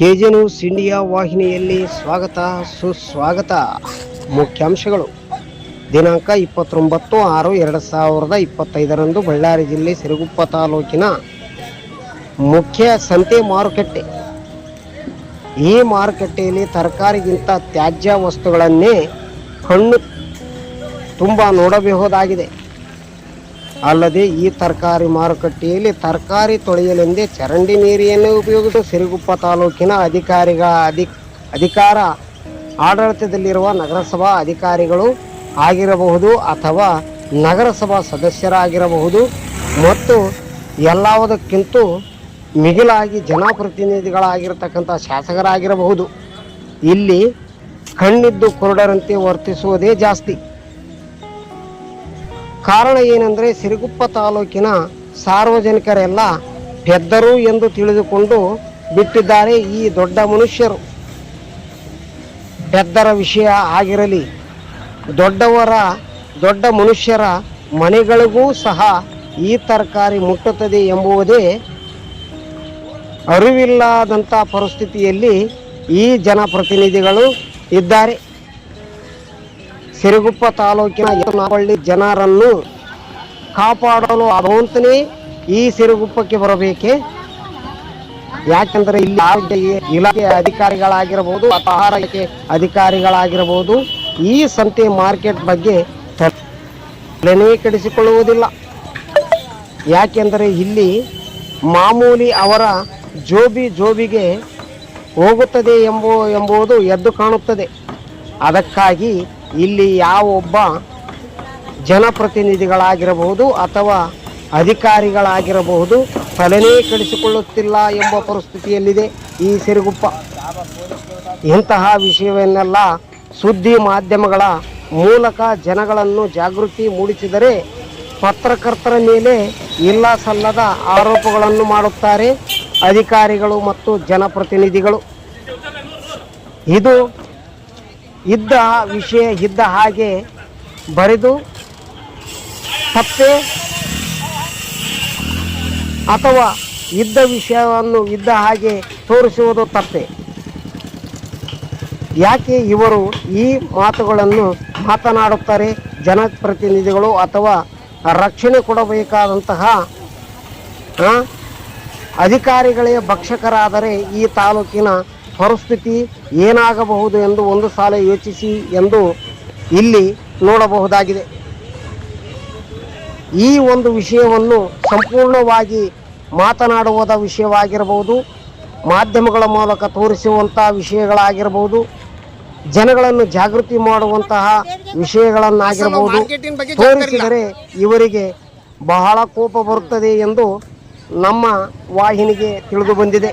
News India ವಾಹಿನಿಯಲ್ಲಿ ಸ್ವಾಗತ, ಸುಸ್ವಾಗತ. ಮುಖ್ಯಾಂಶಗಳು. ದಿನಾಂಕ ಇಪ್ಪತ್ತೊಂಬತ್ತು ಆರು ಎರಡು ಸಾವಿರದ ಇಪ್ಪತ್ತೈದರಂದು ಬಳ್ಳಾರಿ ಜಿಲ್ಲೆ ಸಿರುಗುಪ್ಪ ತಾಲೂಕಿನ ಮುಖ್ಯ ಸಂತೆ ಮಾರುಕಟ್ಟೆ. ಈ ಮಾರುಕಟ್ಟೆಯಲ್ಲಿ ತರಕಾರಿಗಿಂತ ತ್ಯಾಜ್ಯ ವಸ್ತುಗಳನ್ನೇ ಕಣ್ಣು ತುಂಬ ನೋಡಬಹುದಾಗಿದೆ. ಅಲ್ಲದೆ ಈ ತರಕಾರಿ ಮಾರುಕಟ್ಟೆಯಲ್ಲಿ ತರಕಾರಿ ತೊಳೆಯಲೆಂದೇ ಚರಂಡಿ ನೀರಿಯನ್ನು ಉಪಯೋಗಿಸಿ ಸಿರುಗುಪ್ಪ ತಾಲೂಕಿನ ಅಧಿಕಾರಿಗ ಅಧಿ, ಅಧಿಕಾರ ಆಡಳಿತದಲ್ಲಿರುವ ನಗರಸಭಾ ಅಧಿಕಾರಿಗಳು ಆಗಿರಬಹುದು ಅಥವಾ ನಗರಸಭಾ ಸದಸ್ಯರಾಗಿರಬಹುದು ಮತ್ತು ಎಲ್ಲವುದಕ್ಕಿಂತ ಮಿಗಿಲಾಗಿ ಜನಪ್ರತಿನಿಧಿಗಳಾಗಿರ್ತಕ್ಕಂಥ ಶಾಸಕರಾಗಿರಬಹುದು. ಇಲ್ಲಿ ಕಣ್ಣಿದ್ದು ಕುರುಡರಂತೆ ವರ್ತಿಸುವುದೇ ಜಾಸ್ತಿ. ಕಾರಣ ಏನಂದರೆ ಸಿರುಗುಪ್ಪ ತಾಲೂಕಿನ ಸಾರ್ವಜನಿಕರೆಲ್ಲ ಪೆದ್ದರು ಎಂದು ತಿಳಿದುಕೊಂಡು ಬಿಟ್ಟಿದ್ದಾರೆ ಈ ದೊಡ್ಡ ಮನುಷ್ಯರು. ಪೆದ್ದರ ವಿಷಯ ಆಗಿರಲಿ, ದೊಡ್ಡವರ, ದೊಡ್ಡ ಮನುಷ್ಯರ ಮನೆಗಳಿಗೂ ಸಹ ಈ ತರಕಾರಿ ಮುಟ್ಟುತ್ತದೆ ಎಂಬುವುದೇ ಅರಿವಿಲ್ಲದಂಥ ಪರಿಸ್ಥಿತಿಯಲ್ಲಿ ಈ ಜನಪ್ರತಿನಿಧಿಗಳು ಇದ್ದಾರೆ. ಸಿರುಗುಪ್ಪ ತಾಲೂಕಿನ ಯತ್ನಾವಳ್ಳಿ ಜನರನ್ನು ಕಾಪಾಡಲು ಭಗವಂತನೇ ಈ ಸಿರುಗುಪ್ಪಕ್ಕೆ ಬರಬೇಕೆ? ಯಾಕೆಂದರೆ ಇಲ್ಲಿ ಆರೋಗ್ಯ ಇಲಾಖೆ ಅಧಿಕಾರಿಗಳಾಗಿರಬಹುದು ಅಥವಾ ಆಹಾರ ಅಧಿಕಾರಿಗಳಾಗಿರಬಹುದು. ಈ ಸಂತೆ ಮಾರ್ಕೆಟ್ ಬಗ್ಗೆ ಕೆಡಿಸಿಕೊಳ್ಳುವುದಿಲ್ಲ. ಯಾಕೆಂದರೆ ಇಲ್ಲಿ ಮಾಮೂಲಿ ಅವರ ಜೋಬಿ ಜೋಬಿಗೆ ಹೋಗುತ್ತದೆ ಎಂಬು ಎಂಬುದು ಎದ್ದು ಕಾಣುತ್ತದೆ. ಅದಕ್ಕಾಗಿ ಇಲ್ಲಿ ಯಾವ ಒಬ್ಬ ಜನಪ್ರತಿನಿಧಿಗಳಾಗಿರಬಹುದು ಅಥವಾ ಅಧಿಕಾರಿಗಳಾಗಿರಬಹುದು ತಲೆನೇ ಕೆಡಿಸಿಕೊಳ್ಳುತ್ತಿಲ್ಲ ಎಂಬ ಪರಿಸ್ಥಿತಿಯಲ್ಲಿದೆ ಈ ಸಿರುಗುಪ್ಪ. ಇಂತಹ ವಿಷಯವನ್ನೆಲ್ಲ ಸುದ್ದಿ ಮಾಧ್ಯಮಗಳ ಮೂಲಕ ಜನಗಳನ್ನು ಜಾಗೃತಿ ಮೂಡಿಸಿದರೆ ಪತ್ರಕರ್ತರ ಮೇಲೆ ಇಲ್ಲ ಸಲ್ಲದ ಆರೋಪಗಳನ್ನು ಮಾಡುತ್ತಾರೆ ಅಧಿಕಾರಿಗಳು ಮತ್ತು ಜನಪ್ರತಿನಿಧಿಗಳು. ಇದು ಇದ್ದ ವಿಷಯ, ಇದ್ದ ಹಾಗೆ ಬರೆದು ತಪ್ಪೆ ಅಥವಾ ಇದ್ದ ವಿಷಯವನ್ನು ಇದ್ದ ಹಾಗೆ ತೋರಿಸುವುದು ತಪ್ಪೆ. ಯಾಕೆ ಇವರು ಈ ಮಾತುಗಳನ್ನು ಮಾತನಾಡುತ್ತಾರೆ? ಜನಪ್ರತಿನಿಧಿಗಳು ಅಥವಾ ರಕ್ಷಣೆ ಕೊಡಬೇಕಾದಂತಹ ಅಧಿಕಾರಿಗಳೇ ಭಕ್ಷಕರಾದರೆ ಈ ತಾಲೂಕಿನ ಪರಿಸ್ಥಿತಿ ಏನಾಗಬಹುದು ಎಂದು ಒಂದು ಸಾಲ ಯೋಚಿಸಿ ಎಂದು ಇಲ್ಲಿ ನೋಡಬಹುದಾಗಿದೆ. ಈ ಒಂದು ವಿಷಯವನ್ನು ಸಂಪೂರ್ಣವಾಗಿ ಮಾತನಾಡುವುದ ವಿಷಯವಾಗಿರಬಹುದು ಮಾಧ್ಯಮಗಳ ಮೂಲಕ ತೋರಿಸುವಂತಹ ವಿಷಯಗಳಾಗಿರಬಹುದು ಜನಗಳನ್ನು ಜಾಗೃತಿ ಮಾಡುವಂತಹ ವಿಷಯಗಳನ್ನಾಗಿರಬಹುದು. ತೋರಿಸಿದರೆ ಇವರಿಗೆ ಬಹಳ ಕೋಪ ಬರುತ್ತದೆ ಎಂದು ನಮ್ಮ ವಾಹಿನಿಗೆ ತಿಳಿದು ಬಂದಿದೆ.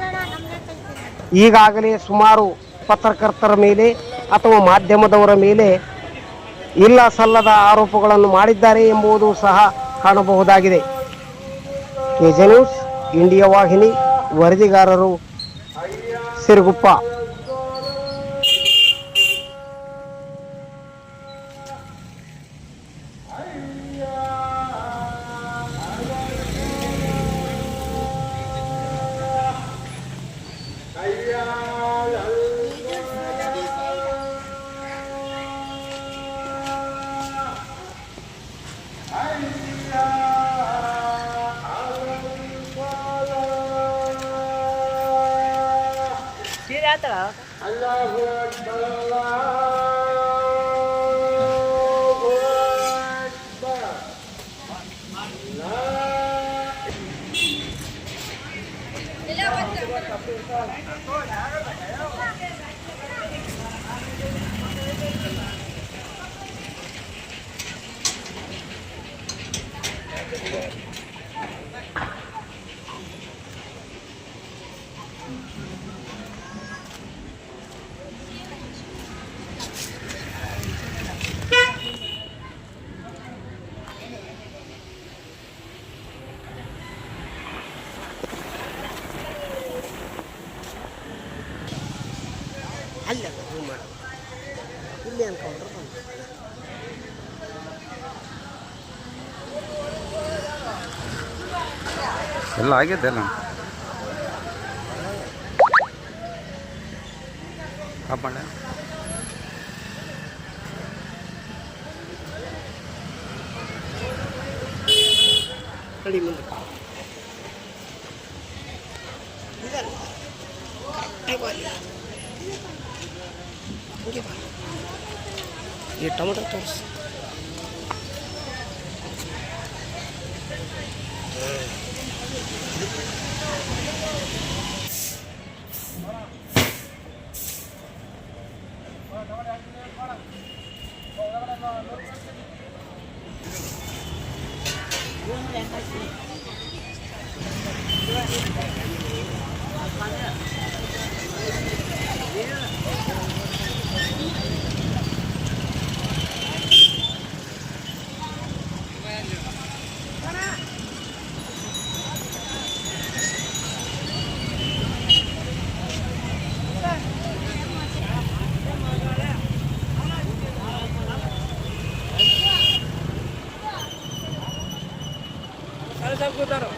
ಈಗಾಗಲೇ ಸುಮಾರು ಪತ್ರಕರ್ತರ ಮೇಲೆ ಅಥವಾ ಮಾಧ್ಯಮದವರ ಮೇಲೆ ಇಲ್ಲ ಸಲ್ಲದ ಆರೋಪಗಳನ್ನು ಮಾಡಿದ್ದಾರೆ ಎಂಬುದು ಸಹ ಕಾಣಬಹುದಾಗಿದೆ. ಕೆಜೆ ನ್ಯೂಸ್, ಇಂಡಿಯಾ ವಾಹಿನಿ, ವರದಿಗಾರರು, ಸಿರುಗುಪ್ಪ. 갔다 가. Thank you. ಅಲ್ಲ. ಮಾಡೋದು ಇಲ್ಲಿ ಅನ್ಕೊಂಡ್ರೆ ಬಂತು ಎಲ್ಲ ಆಗಿದೆ ಅಲ್ಲ? ಕಾಪಾಡ ಕಡಿ ಈ ಟೊಮೆಟೊ ತೋರಿಸು Vai, vai, vai,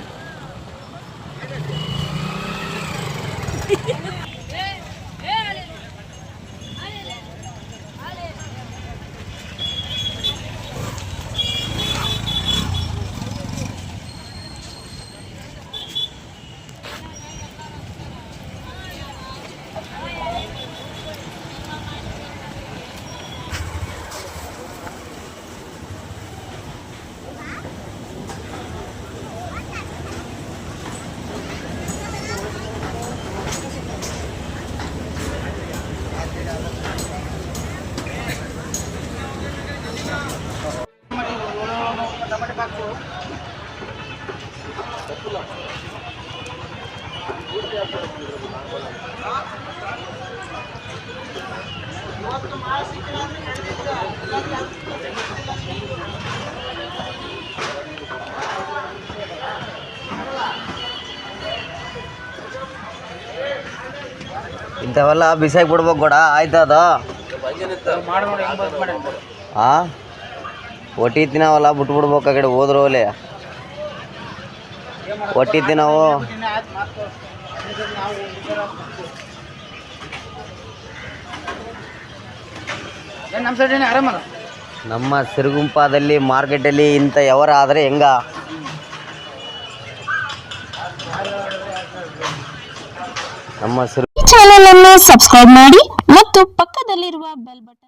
ಇಂಥವೆಲ್ಲ ಬಿಸಾಕಿ ಬಿಡ್ಬೇಕು ಕೂಡ ಆಯ್ತದ? ಅದು ಆ? ಒಟ್ಟಿ ತಿನ್ನವಲ್ಲ ಬಿಟ್ಬಿಡ್ಬೇಕು ಆ ಕಡೆ ಹೋದ್ರು ಅಲ್ಲಿ. ಒಟ್ಟಿ ತಿನ್ನವು ನಮ್ಮ ಸಿರುಗುಂಪಾದಲ್ಲಿ ಮಾರ್ಕೆಟಲ್ಲಿ ಇಂಥ ವ್ಯವಹಾರ ಆದರೆ ಹೆಂಗ? ನಮ್ಮ ಸಿರು ಚಾನಲ್ ಅನ್ನು ಸಬ್ಸ್ಕ್ರೈಬ್ ಮಾಡಿ ಮತ್ತು ಪಕ್ಕದಲ್ಲಿರುವ ಬೆಲ್ ಬಟನ್